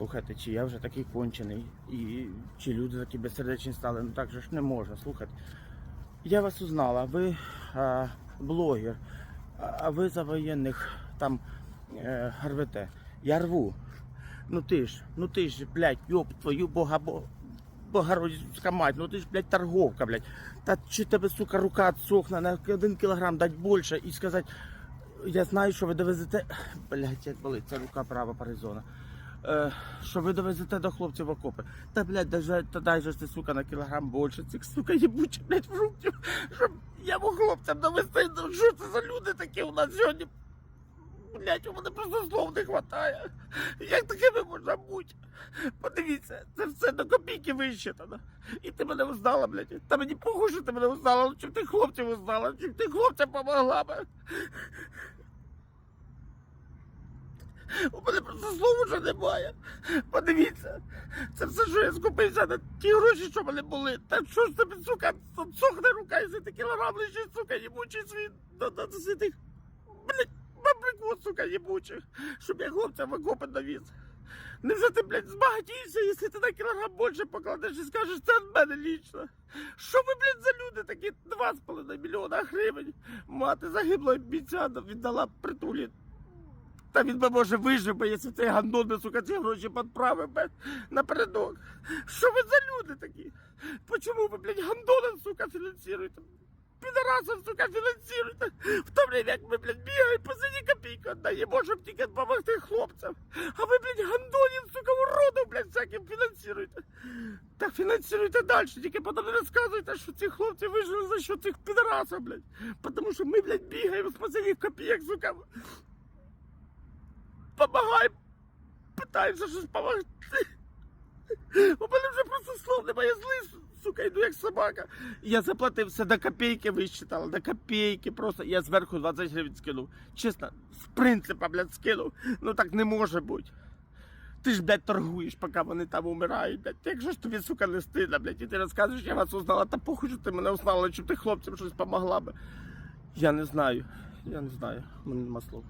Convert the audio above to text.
Слухайте, чи я вже такий кончений, і чи люди такі безсердечні стали, ну так же ж не можна. Слухайте. Я вас узнала, ви а, блогер, а ви за воєнних там е, рвете. Я рву. Ну ти ж, ну ти ж, блядь, йоп твою бога, бо. Богородицька мать, ну ти ж, блядь, торговка, блядь. Та чи тебе, сука, рука отсохне на один кілограм дать більше і сказати, я знаю, що ви довезете. Блядь, як болить, це рука права паризона. Е, що ви довезете до хлопців в окопи. Та, блядь, даже, та дай же ти, сука, на кілограм більше цих, сука, єбучих, блядь, фруктів, щоб я мог хлопцям довести. Ну, що це за люди такі у нас сьогодні? Блядь, у мене просто слов не вистачає. Як такими можна бути? Подивіться, це все до копійки вищитано. І ти мене узнала, блядь. Та мені похуй, що ти мене узнала, ну, чим ти хлопців узнала, чим ти хлопцям помогла би. У мене просто слов вже немає. Подивіться, це все, що я скупився на ті гроші, що в мене були. Та що ж тобі, сука, сохне рука, і ти кілограм лежить, сука, їбучий світ до, святих, блядь, бабрикот, сука, їбучих, щоб я хлопцям в окопи довіз. Невже ти, блядь, збагатійся, якщо ти на кілограм більше покладеш і скажеш, це від мене лічно? Що ви, блядь, за люди такі 2,5 мільйона гривень? Мати загиблої бійця віддала притулі та він би може вижив би, якщо цей гандон би, сука, ці гроші підправив би напередок. Що ви за люди такі? Почому ви, блядь, гандоном, сука, фінансуєте? Підарасом, сука, фінансуєте. В то время, як ми, блядь, бігаємо, посиді копійку віддаємо, щоб тільки допомогти хлопцям. А ви, блядь, гандонів, сука, уродов, блядь, всяким фінансуєте. Так фінансуйте далі, тільки потім не розказуйте, що ці хлопці вижили за що цих підарасів, блядь. Тому що ми, блядь, бігаємо з посидіх копійок, сука, помагаємо, питаємося щось допомогти. У мене вже просто слов немає злий, сука, йду як собака. Я заплатив все до копійки, висчитала, до копійки просто. Я зверху 20 гривень скинув. Чесно, з принципа, блядь, скинув. Ну так не може бути. Ти ж, блядь, торгуєш, поки вони там умирають, блядь. Якщо ж тобі, сука, не стидно, блядь, і ти розказуєш, я вас узнала, та похуй, що ти мене узнала, щоб ти хлопцям щось помогла би. Я не знаю. Я не знаю. У мене нема слов.